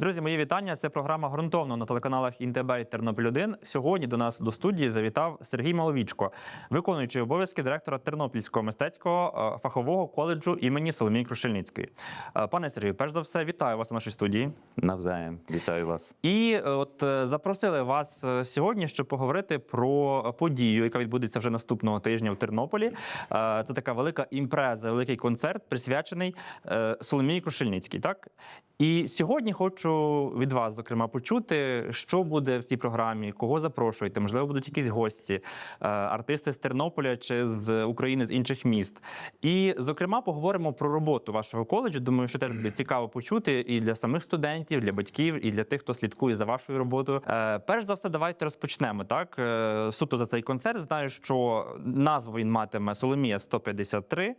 Друзі, мої вітання. Це програма ґрунтовно на телеканалах ІНТБ і Тернопіль 1 Сьогодні до нас до студії завітав Сергій Маловічко, виконуючий обов'язки директора Тернопільського мистецького е, фахового коледжу імені Соломії Крушельницької. Е, Пане Сергію, перш за все, вітаю вас у нашій студії. Навзаєм, вітаю вас. І е, от запросили вас сьогодні, щоб поговорити про подію, яка відбудеться вже наступного тижня в Тернополі. Це така велика імпреза, великий концерт, присвячений Соломії Крушельницькій. Так і сьогодні хочу від вас, зокрема, почути, що буде в цій програмі, кого запрошуєте. Можливо, будуть якісь гості, е, артисти з Тернополя чи з України з інших міст. І, зокрема, поговоримо про роботу вашого коледжу. Думаю, що теж буде цікаво почути і для самих студентів, для батьків, і для тих, хто слідкує за вашою роботою. Е, перш за все, давайте розпочнемо. Так Е, суто за цей концерт. Знаю, що назву він матиме Соломія 153.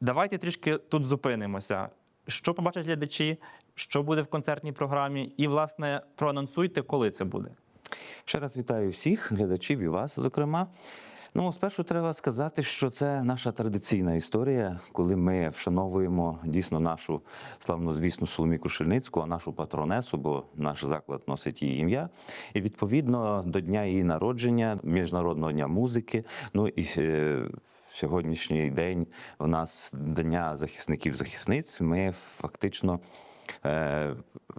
Давайте трішки тут зупинимося. Що побачать глядачі, що буде в концертній програмі, і власне проанонсуйте, коли це буде. Ще раз вітаю всіх глядачів і вас, зокрема. Ну, спершу треба сказати, що це наша традиційна історія, коли ми вшановуємо дійсно нашу славнозвісну Соломію Крушельницьку, а нашу патронесу, бо наш заклад носить її ім'я. І відповідно до дня її народження, Міжнародного дня музики. Ну і е, сьогоднішній день в нас Дня захисників захисниць. Ми фактично. Е,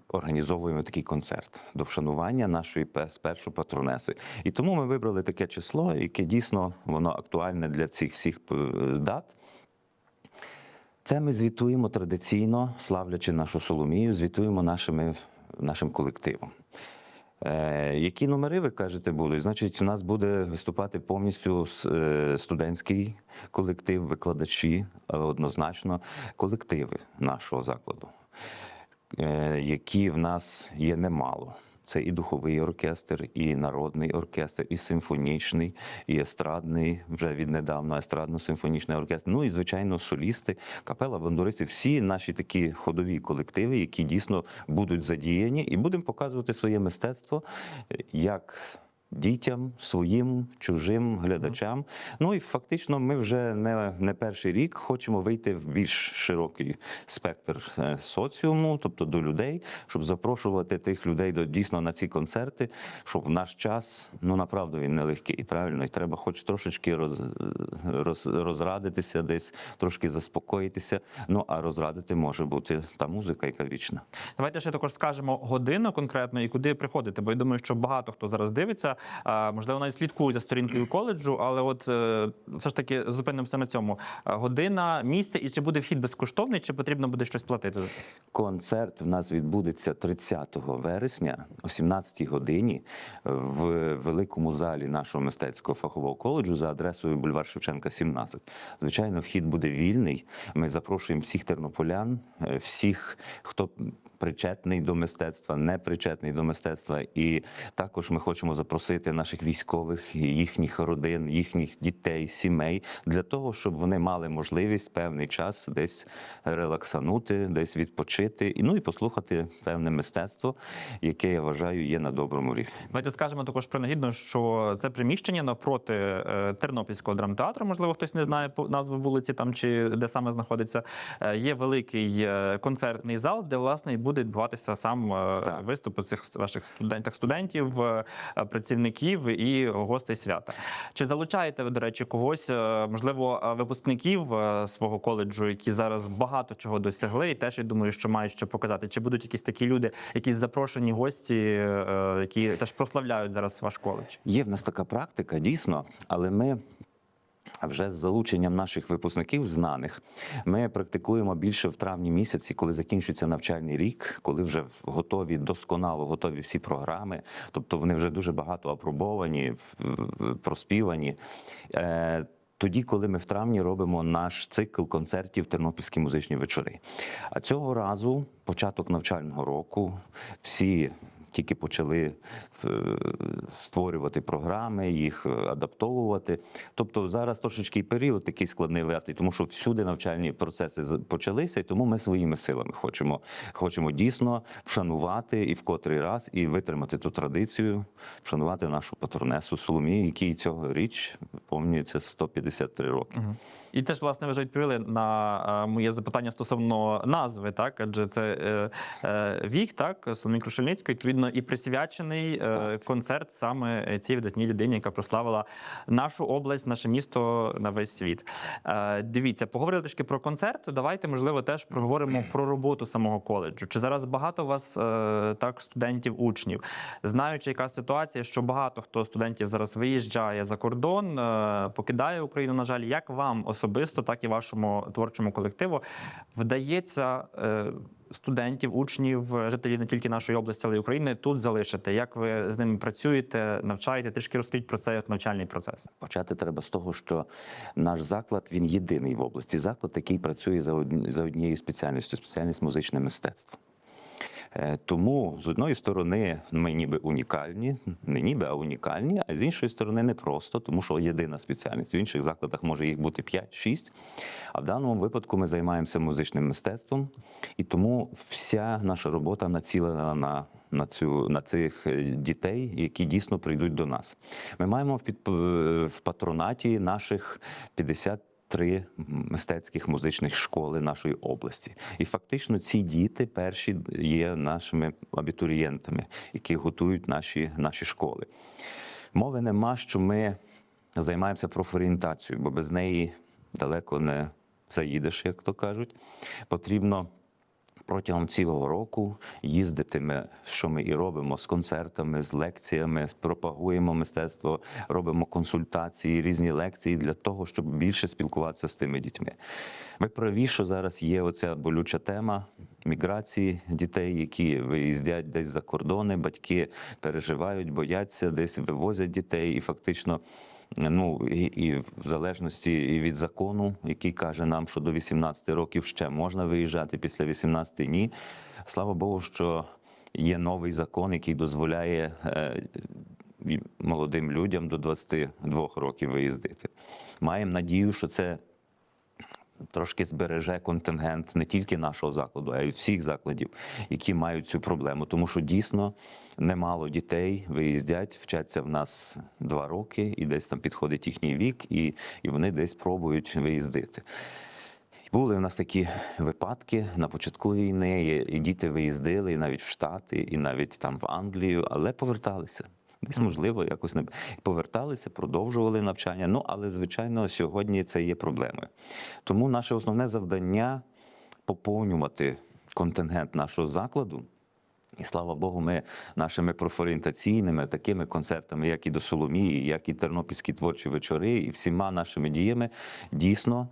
організовуємо такий концерт до вшанування нашої пе- спершу патронеси. І тому ми вибрали таке число, яке дійсно воно актуальне для цих всіх е, дат. Це ми звітуємо традиційно, славлячи нашу Соломію, звітуємо нашими, нашим колективом. Е, які номери ви кажете будуть? Значить, у нас буде виступати повністю е, студентський колектив, викладачі, е, однозначно, колективи нашого закладу, які в нас є немало. Це і духовий оркестр, і народний оркестр, і симфонічний, і естрадний, вже віднедавно естрадно-симфонічний оркестр. Ну і звичайно, солісти, капела, бандуристи, всі наші такі ходові колективи, які дійсно будуть задіяні, і будемо показувати своє мистецтво як. Дітям, своїм, чужим глядачам. Ну і фактично, ми вже не, не перший рік хочемо вийти в більш широкий спектр е, соціуму, тобто до людей, щоб запрошувати тих людей до дійсно на ці концерти, щоб наш час ну направду він нелегкий, правильно, і треба хоч трошечки роз, роз, розрадитися, десь трошки заспокоїтися. Ну а розрадити може бути та музика, яка вічна. Давайте ще також скажемо годину конкретно і куди приходити, бо я думаю, що багато хто зараз дивиться, можливо, навіть слідкує за сторінкою коледжу, але от е, все ж таки зупинимося на цьому. Година, місце, і чи буде вхід безкоштовний, чи потрібно буде щось платити? Концерт в нас відбудеться 30 вересня о 17 годині в великому залі нашого мистецького фахового коледжу за адресою бульвар Шевченка, 17. Звичайно, вхід буде вільний. Ми запрошуємо всіх тернополян, е, всіх, хто причетний до мистецтва, не причетний до мистецтва. І також ми хочемо запросити наших військових, їхніх родин, їхніх дітей, сімей для того, щоб вони мали можливість певний час десь релаксанути, десь відпочити, ну і послухати певне мистецтво, яке я вважаю є на доброму рівні. Давайте скажемо також принагідно, що це приміщення навпроти е, Тернопільського драмтеатру. Можливо, хтось не знає назву вулиці там чи де саме знаходиться. Е, Є великий е, концертний зал, де власне і буде відбуватися сам е, Так. виступ цих ваших студентів, студентів, е, працівників і гостей свята. Чи залучаєте ви, до речі, когось, е, можливо, випускників свого коледжу, які зараз багато чого досягли, і теж я думаю, що мають що показати? Чи будуть якісь такі люди, якісь запрошені гості, які теж прославляють зараз ваш коледж? Є в нас така практика, дійсно, але ми. Вже з залученням наших випускників знаних ми практикуємо більше в травні місяці, коли закінчується навчальний рік, коли вже готові досконало готові всі програми, тобто вони вже дуже багато апробовані, проспівані. Е, Тоді, коли ми в травні робимо наш цикл концертів Тернопільські музичні вечори. А цього разу, початок навчального року, всі тільки почали е, створювати програми, їх адаптовувати. Тобто зараз трошечки період такий складний складневатий, тому що всюди навчальні процеси почалися, і тому ми своїми силами хочемо, хочемо дійсно вшанувати і в котрий раз і витримати ту традицію, вшанувати нашу патронесу Соломію, якій цьогоріч повнюється 153 роки. Мгм. І теж, власне, ви вже відповіли на е, моє запитання стосовно назви, так? Адже це е, е, вік, так, Соломії Крушельницької, відповідно, і присвячений е, Так. концерт саме цій видатній людині, яка прославила нашу область, наше місто на весь світ. Е, дивіться, поговорили трішки про концерт. Давайте, можливо, теж проговоримо про роботу самого коледжу. Чи зараз багато у вас е, так студентів, учнів? Знаючи, яка ситуація, що багато хто студентів зараз виїжджає за кордон, е, покидає Україну. На жаль, як вам особисто, так і вашому творчому колективу вдається е, студентів, учнів, жителів не тільки нашої області, але й України тут залишити? Як ви з ними працюєте, навчаєте? Трішки розкажіть про цей навчальний процес. Почати треба з того, що наш заклад він єдиний в області. Заклад, який працює за одні- за однією спеціальністю, спеціальність музичне мистецтво. Е, Тому з одної сторони ми ніби унікальні, не ніби, а унікальні, а з іншої сторони не просто, тому що єдина спеціальність. В інших закладах може їх бути 5-6. А в даному випадку ми займаємося музичним мистецтвом, і тому вся наша робота націлена на, на, цю, на цих е, дітей, які дійсно прийдуть до нас. Ми маємо в, під, в патронаті наших 50 Три мистецьких музичних школи нашої області, і фактично ці діти перші є нашими абітурієнтами, які готують наші, наші школи. Мови нема, що ми займаємося профорієнтацією, бо без неї далеко не заїдеш, як то кажуть. Потрібно протягом цілого року їздити ми, що ми і робимо з концертами, з лекціями, пропагуємо мистецтво, робимо консультації, різні лекції для того, щоб більше спілкуватися з тими дітьми. Ви праві, що зараз є оця болюча тема міграції дітей, які виїздять десь за кордони, батьки переживають, бояться, десь вивозять дітей, і фактично. Ну і, і в залежності від закону, який каже нам, що до 18 років ще можна виїжджати, після 18 ні. Слава Богу, що є новий закон, який дозволяє е, молодим людям до 22 років виїздити. Маємо надію, що це трошки збереже контингент не тільки нашого закладу, а й всіх закладів, які мають цю проблему. Тому що дійсно немало дітей виїздять, вчаться в нас два роки, і десь там підходить їхній вік, і, і вони десь пробують виїздити. Були в нас такі випадки на початку війни, і- діти виїздили і навіть в Штати, і навіть там в Англію, але поверталися. Десь, можливо, якось не поверталися, продовжували навчання. Ну, але, звичайно, сьогодні це є проблемою. Тому наше основне завдання поповнювати контингент нашого закладу. І слава Богу, ми нашими профорієнтаційними такими концертами, як і до Соломії, як і Тернопільські творчі вечори, і всіма нашими діями дійсно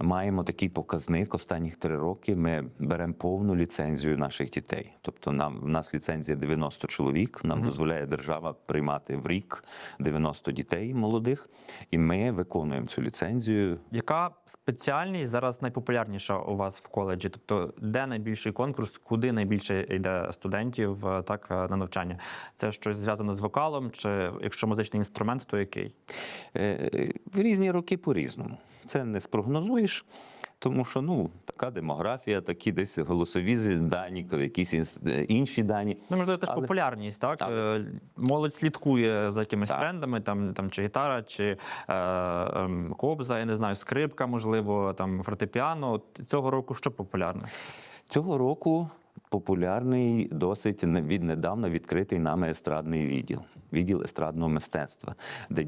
маємо такий показник. Останніх три роки ми беремо повну ліцензію наших дітей. Тобто, нам в нас ліцензія 90 чоловік. Нам дозволяє держава приймати в рік 90 дітей молодих, і ми виконуємо цю ліцензію. Яка спеціальність зараз найпопулярніша у вас в коледжі? Тобто, де найбільший конкурс, куди найбільше йде студентів е, так е, на навчання? Це щось зв'язане з вокалом, чи якщо музичний інструмент, то який? Е, В різні роки по-різному. Це не спрогнозуєш, тому що ну, така демографія, такі десь голосові дані, якісь е, інші дані. Ну, можливо, теж Але- популярність, так? Так. Е, Молодь слідкує за якимись Так. трендами, там, там чи гітара, чи е, ем, кобза, я не знаю, скрипка, можливо, там фортепіано. Цього року що популярне? Цього року популярний досить не- віднедавна відкритий нами естрадний відділ, відділ естрадного мистецтва, де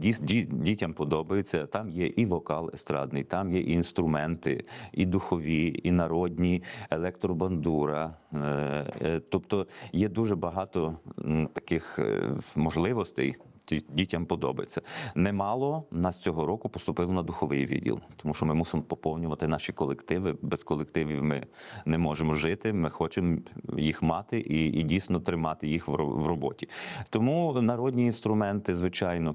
дітям подобається. Там є і вокал естрадний, там є і інструменти, і духові, і народні, електробандура. Е, е, Тобто є дуже багато таких е, можливостей. Ді- Дітям подобається. Немало нас цього року поступило на духовий відділ, тому що ми мусимо поповнювати наші колективи. Без колективів ми не можемо жити. Ми хочемо їх мати і, і дійсно тримати їх в роботі. Тому народні інструменти, звичайно.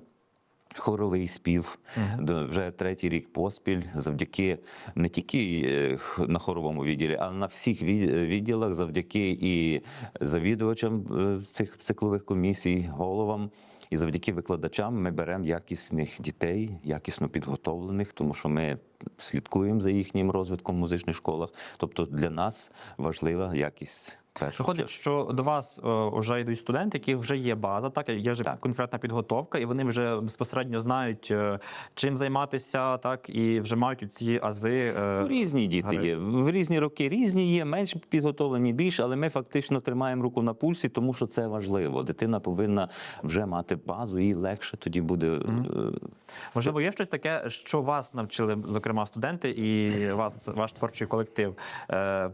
Хоровий спів До- вже третій рік поспіль, завдяки не тільки е, на хоровому відділі, а на всіх відділах, завдяки і завідувачам е, цих циклових комісій, головам. І завдяки викладачам ми беремо якісних дітей, якісно підготовлених, тому що ми слідкуємо за їхнім розвитком в музичних школах. Тобто для нас важлива якість. Виходить, що до вас е, вже йдуть студенти, які вже є база, так є вже Так. конкретна підготовка, і вони вже безпосередньо знають, е, чим займатися, так і вже мають ці ази. е, Ну, різні діти Гаразд. є. В різні роки різні є, менш підготовлені, більш, але ми фактично тримаємо руку на пульсі, тому що це важливо. Дитина повинна вже мати базу, їй легше тоді буде. е, Можливо, є щось таке, що вас навчили, зокрема, студенти і вас, ваш творчий колектив.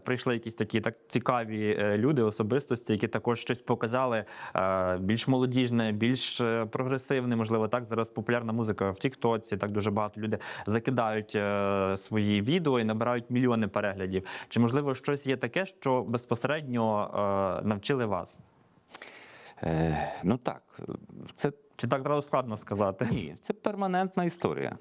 Прийшли якісь такі так цікаві люди, особистості, які також щось показали е, більш молодіжне, більш е, прогресивне. Можливо, так зараз популярна музика в Тіктоці. Так дуже багато людей закидають е, свої відео і набирають мільйони переглядів. Чи можливо щось є таке, що безпосередньо навчили вас? Е, ну так, це Чи так зразу складно сказати? Ні, це перманентна історія.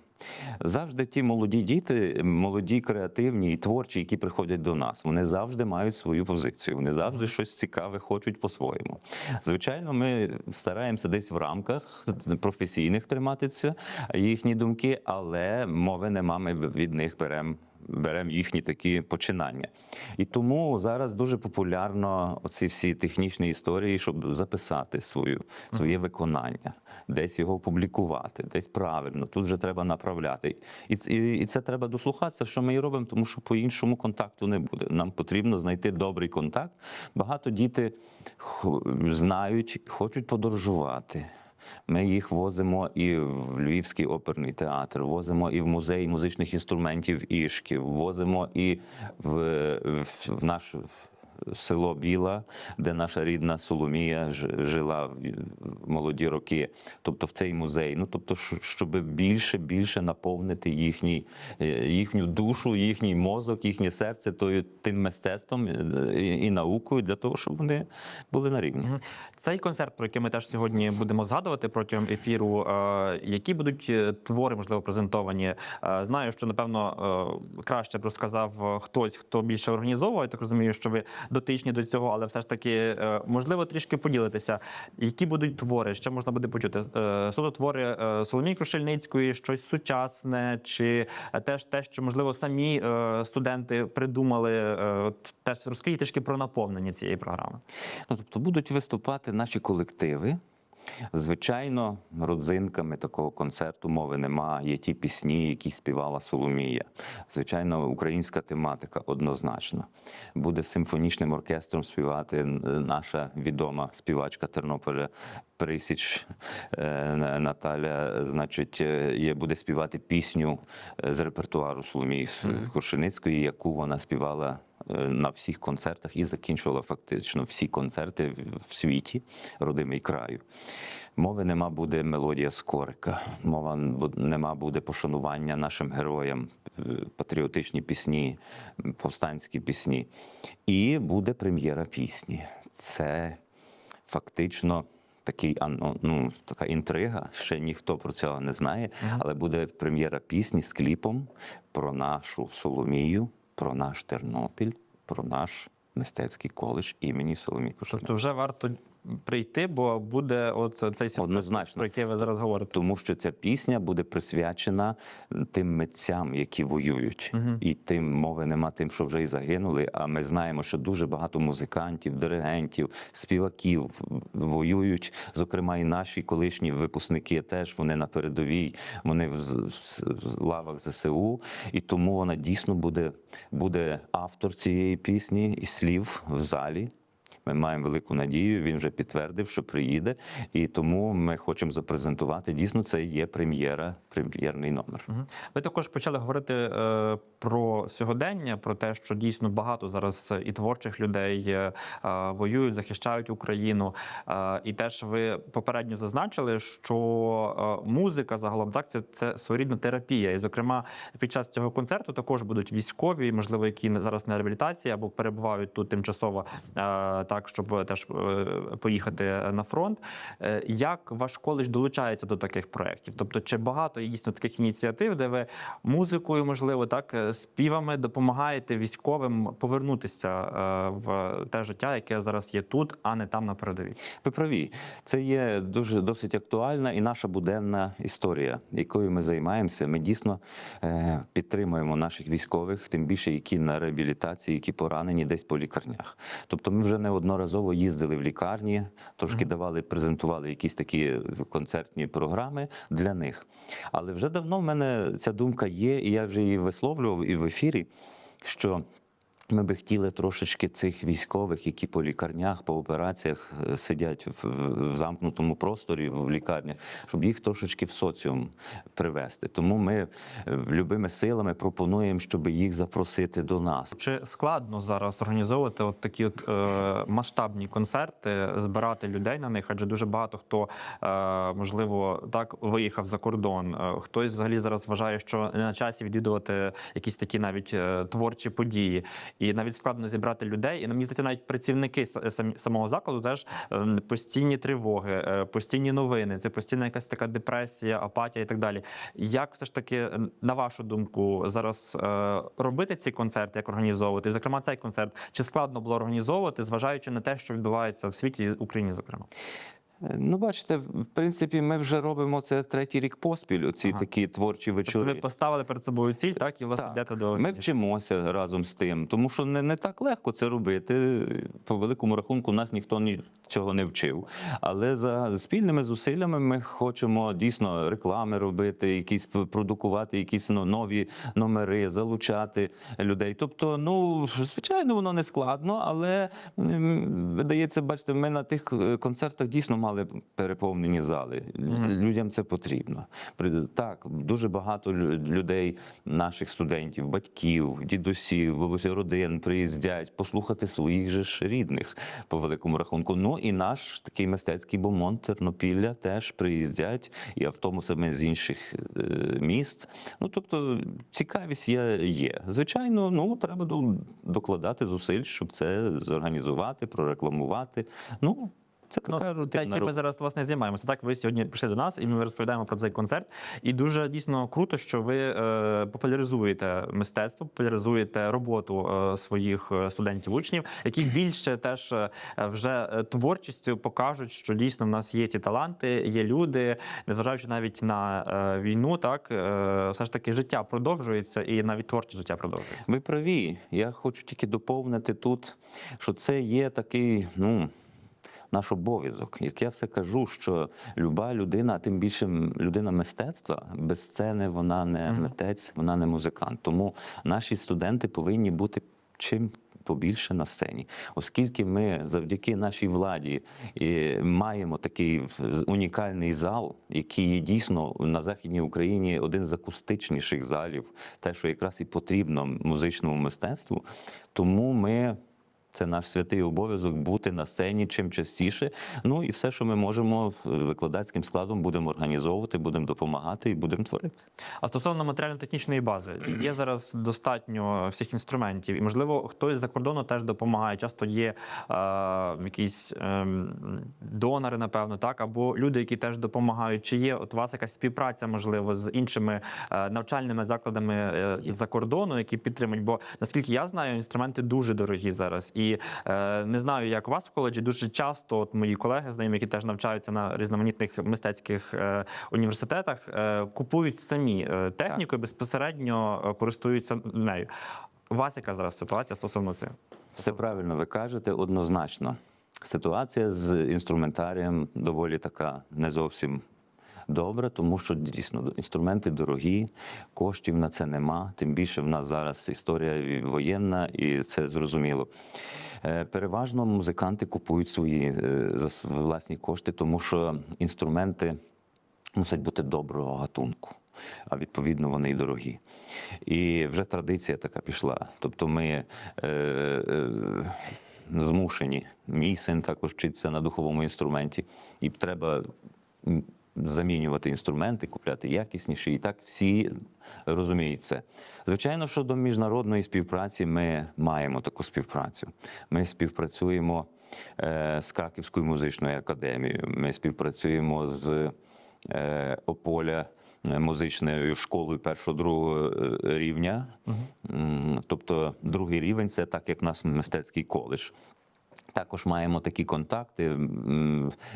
Завжди ті молоді діти, молоді, креативні і творчі, які приходять до нас, вони завжди мають свою позицію. Вони завжди щось цікаве хочуть по-своєму. Звичайно, ми стараємося десь в рамках професійних триматися їхні думки, але мови нема. Ми від них беремо. Беремо їхні такі починання. І тому зараз дуже популярно оці всі технічні історії, щоб записати свою, своє виконання, десь його опублікувати, десь правильно. Тут вже треба направляти. І, і, і це треба дослухатися, що ми і робимо, тому що по-іншому контакту не буде. Нам потрібно знайти добрий контакт. Багато діти знають, хочуть подорожувати. Ми їх возимо і в Львівський оперний театр, возимо і в музей музичних інструментів Ішків, возимо і в, в, наш село Біла, де наша рідна Соломія жила в молоді роки, тобто в цей музей. Ну тобто, щоб більше більше наповнити їхній, е, їхню душу, їхній мозок, їхнє серце тою тим мистецтвом е, і, наукою для того, щоб вони були на рівні. Цей концерт, про який ми теж сьогодні будемо згадувати протягом ефіру, е, які будуть твори, можливо, презентовані. Знаю, що напевно краще б розказав хтось, хто більше організовує. Так розумію, що ви дотичні до цього, але все ж таки, е, можливо, трішки поділитися. Які будуть твори? Що можна буде почути? Е, Суто твори е, Соломії Крушельницької, щось сучасне, чи теж те, що можливо самі студенти придумали. Теж розкажіть трішки про наповнення цієї програми. Ну, тобто будуть виступати наші колективи. Звичайно, родзинками такого концерту мови нема. Є ті пісні, які співала Соломія. Звичайно, українська тематика однозначно. Буде симфонічним оркестром співати наша відома співачка Тернополя Присіч е, Наталя. Значить, е, буде співати пісню е, з репертуару Соломії Крушеницької, яку вона співала на всіх концертах і закінчувала фактично всі концерти в- світі, родимий краю. Мови нема буде мелодія Скорика, мова нема буде пошанування нашим героям, е, патріотичні пісні, повстанські пісні. І буде прем'єра пісні. Це фактично. Такий ну, ну, така інтрига, ще ніхто про цього не знає, але буде прем'єра пісні з кліпом про нашу Соломію, про наш Тернопіль, про наш мистецький коледж імені Соломії Кошельницької. Тобто вже варто прийти, бо буде от цей сюрприз, Однозначно. про який ви зараз говорите. Тому що ця пісня буде присвячена тим митцям, які воюють, і тим мови нема тим, що вже й загинули. А ми знаємо, що дуже багато музикантів, диригентів, співаків воюють. Зокрема, і наші колишні випускники теж вони на передовій, вони в, в- в лавах ЗСУ, і тому вона дійсно буде, буде автор цієї пісні і слів в залі. Ми маємо велику надію. Він вже підтвердив, що приїде, і тому ми хочемо запрезентувати. Дійсно, це є прем'єра, прем'єрний номер. Ви також почали говорити е, про сьогодення, про те, що дійсно багато зараз і творчих людей е, е, воюють, захищають Україну. І теж ви попередньо зазначили, що музика загалом так це, це своєрідна терапія. І, зокрема, під час цього концерту також будуть військові, можливо, які зараз на реабілітації або перебувають тут тимчасово так так щоб теж е, поїхати на фронт. Е, Як ваш коледж долучається до таких проєктів? Тобто, чи багато є дійсно таких ініціатив, де ви музикою, можливо, так е, співами допомагаєте військовим повернутися е, в те життя, яке зараз є тут, а не там на передовій? Ви праві, це є дуже досить актуальна і наша буденна історія, якою ми займаємося. Ми дійсно е, підтримуємо наших військових, тим більше які на реабілітації, які поранені десь по лікарнях. Тобто, ми вже неодноразово їздили в лікарні, трошки давали, презентували якісь такі концертні програми для них. Але вже давно в мене ця думка є, і я вже її висловлював і в ефірі, що ми би хотіли трошечки цих військових, які по лікарнях, по операціях е, сидять в, замкнутому просторі в лікарні, щоб їх трошечки в соціум привести. Тому ми е, любими силами пропонуємо, щоб їх запросити до нас. Чи складно зараз організовувати от такі от е, масштабні концерти, збирати людей на них? Адже дуже багато хто можливо так виїхав за кордон. Хтось взагалі зараз вважає, що не на часі відвідувати якісь такі навіть творчі події, і навіть складно зібрати людей. І мені здається, навіть працівники самого закладу теж е, постійні тривоги, е, постійні новини. Це постійна якась така депресія, апатія і так далі. Як все ж таки, е, на вашу думку, зараз е, робити ці концерти, як організовувати? І, Зокрема, цей концерт чи складно було організовувати, зважаючи на те, що відбувається в світі і Україні, зокрема? Е, Ну, бачите, в принципі, ми вже робимо це третій рік поспіль. Оці Ага. такі творчі Тобто ви вечори. поставили перед собою ціль, так і власне Так. йдете до Ми вчимося разом з тим, тому що не, не так легко це робити. По великому рахунку нас ніхто нічого не вчив. Але за спільними зусиллями ми хочемо дійсно реклами робити, якісь продукувати, якісь ну, нові номери, залучати людей. Тобто, ну звичайно, воно не складно, але видається, бачите, ми на тих е, концертах дійсно мали переповнені зали. Людям це потрібно. Так, дуже багато лю- людей, наших студентів, батьків, дідусів, бабусів родин приїздять послухати своїх же ж рідних по великому рахунку. Ну і наш такий мистецький бомон Тернопілля теж приїздять і автобусами з інших е, міст. Ну тобто цікавість є. є. Звичайно, ну треба до- докладати зусиль, щоб це зорганізувати, прорекламувати. Ну. Це така Ну, те, чим ми зараз власне займаємося. Так, ви сьогодні прийшли до нас, і ми розповідаємо про цей концерт. І дуже дійсно круто, що ви е, популяризуєте мистецтво, популяризуєте роботу е, своїх е, студентів, учнів, які більше теж е, вже е, творчістю покажуть, що дійсно в нас є ці таланти, є люди, незважаючи навіть на е, війну, так е, все ж таки життя продовжується, і навіть творче життя продовжується. Ви праві. Я хочу тільки доповнити тут, що це є такий, ну. Наш обов'язок, як я все кажу, що люба людина, тим більше людина мистецтва, без сцени вона не митець, вона не музикант. Тому наші студенти повинні бути чим побільше на сцені, оскільки ми завдяки нашій владі і маємо такий унікальний зал, який є дійсно на західній Україні один з акустичніших залів, те, що якраз і потрібно музичному мистецтву. Тому ми. Це наш святий обов'язок бути на сцені чим частіше. Ну і все, що ми можемо е, викладацьким складом, будемо організовувати, будемо допомагати і будемо творити. А стосовно матеріально-технічної бази, є зараз достатньо всіх інструментів, і можливо хтось з-за кордону теж допомагає. Часто є е, якісь е, донори, напевно, так або люди, які теж допомагають. Чи є от у вас якась співпраця, можливо, з іншими е, навчальними закладами е, з-за кордону, які підтримують? Бо наскільки я знаю, інструменти дуже дорогі зараз. І е, не знаю, як у вас в коледжі дуже часто, от мої колеги, знайомі, які теж навчаються на різноманітних мистецьких е, університетах, е, купують самі е, техніку і безпосередньо е, користуються нею. У вас яка зараз ситуація стосовно цього? Все правильно ви кажете, однозначно. Ситуація з інструментарієм доволі така не зовсім добра, тому що дійсно інструменти дорогі, коштів на це нема. Тим більше в нас зараз історія воєнна, і це зрозуміло. Е, Переважно музиканти купують свої е, власні кошти, тому що інструменти мусять бути доброго гатунку. А відповідно вони і дорогі. І вже традиція така пішла. Тобто ми е, е, змушені. Мій син також вчиться на духовому інструменті, і треба замінювати інструменти, купляти якісніші. І так всі розуміють це. Звичайно, щодо міжнародної співпраці, ми маємо таку співпрацю. Ми співпрацюємо е, з Краківською музичною академією. Ми співпрацюємо з е, Ополя е, музичною школою першого другого е, рівня. М, Тобто другий рівень це так, як в нас мистецький коледж. Також маємо такі контакти.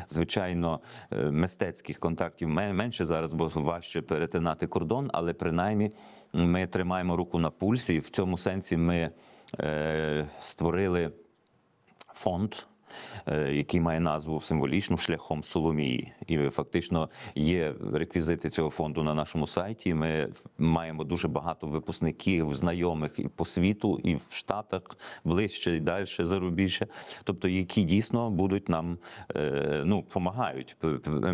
Звичайно, е, мистецьких контактів менше зараз, бо важче перетинати кордон, але принаймні ми тримаємо руку на пульсі. і В цьому сенсі ми е, створили фонд. Е, Який має назву символічну шляхом Соломії, і фактично є реквізити цього фонду на нашому сайті. Ми маємо дуже багато випускників, знайомих і по світу, і в Штатах ближче і далі зарубіжжя. Тобто, які дійсно будуть нам е, ну допомагають,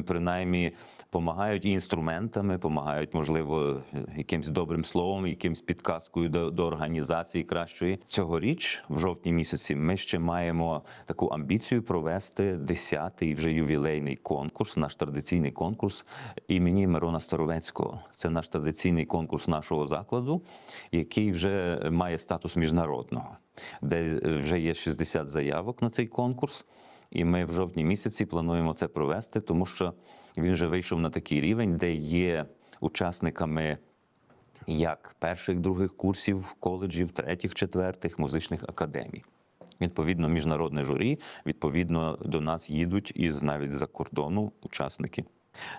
принаймні допомагають і інструментами, допомагають, можливо, якимсь добрим словом, якимсь підказкою до, до організації кращої. Цьогоріч, в жовтні місяці, ми ще маємо таку амбіцію провести 10-й вже ювілейний конкурс, наш традиційний конкурс імені Мирона Старовецького. Це наш традиційний конкурс нашого закладу, який вже має статус міжнародного, де вже є 60 заявок на цей конкурс. І ми в жовтні місяці плануємо це провести, тому що він вже вийшов на такий рівень, де є учасниками як перших, других курсів коледжів, третіх, четвертих музичних академій. Відповідно, міжнародне журі, відповідно, до нас їдуть із навіть за кордону учасники.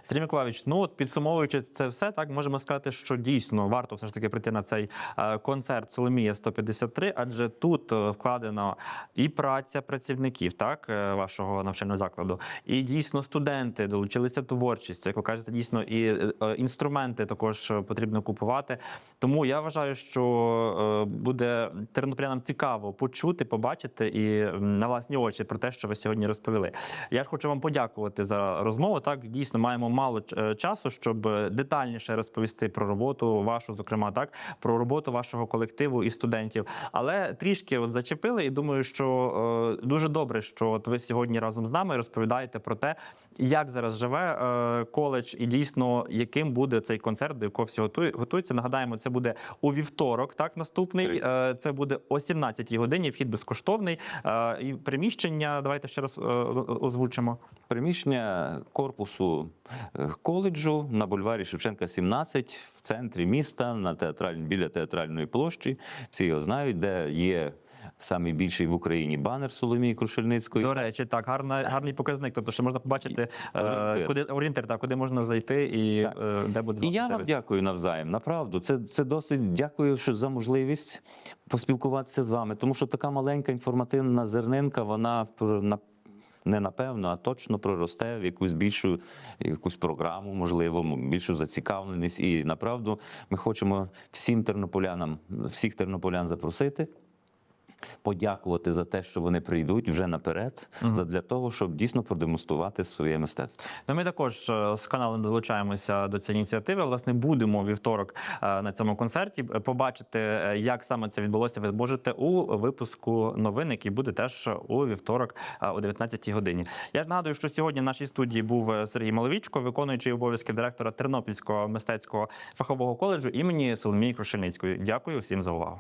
Сергій Миколаївич, ну от підсумовуючи це все, так можемо сказати, що дійсно варто все ж таки прийти на цей е, концерт Соломія 153, адже тут е, вкладена і праця працівників, так е, вашого навчального закладу, і дійсно студенти долучилися творчістю. Як ви кажете, дійсно і інструменти також потрібно купувати. Тому я вважаю, що буде тернополянам цікаво почути, побачити і на власні очі про те, що ви сьогодні розповіли. Я ж хочу вам подякувати за розмову. Так дійсно маємо мало е, часу, щоб е, детальніше розповісти про роботу вашу, зокрема, так про роботу вашого колективу і студентів. Але трішки от зачепили, і думаю, що е, дуже добре, що от ви сьогодні разом з нами розповідаєте про те, як зараз живе е, коледж, і дійсно яким буде цей концерт, до якого всі готуються. Нагадаємо, це буде у вівторок, так наступний. Тридцять. Е, Це буде о 17-й годині. Вхід безкоштовний. Е, І приміщення. Давайте ще раз е, озвучимо. Приміщення корпусу коледжу на бульварі Шевченка, 17, в центрі міста, на театральній, біля театральної площі. Всі його знають, де є найбільший в Україні банер Соломії Крушельницької. До речі, так гарна, гарний показник. Тобто, що можна побачити, е, орієнтир. куди орієнтир, так, куди можна зайти і Так. е, де буде І я вам дякую навзаєм. Направду, це, це досить дякую що за можливість поспілкуватися з вами, тому що така маленька інформативна зернинка, вона на. Не напевно, а точно проросте в якусь більшу якусь програму, можливо, більшу зацікавленість. І направду ми хочемо всім тернополянам, всіх тернополян запросити, подякувати за те, що вони прийдуть вже наперед, Мгм. для того, щоб дійсно продемонструвати своє мистецтво. Ну, ми також е, з каналом долучаємося до цієї ініціативи. Власне, будемо вівторок е, на цьому концерті. Е, Побачити, як саме це відбулося, ви можете у випуску новин, який буде теж у вівторок о 19-й годині. Я ж нагадую, що сьогодні в нашій студії був Сергій Маловічко, виконуючий обов'язки директора Тернопільського мистецького фахового коледжу імені Соломії Крушельницької. Дякую всім за увагу.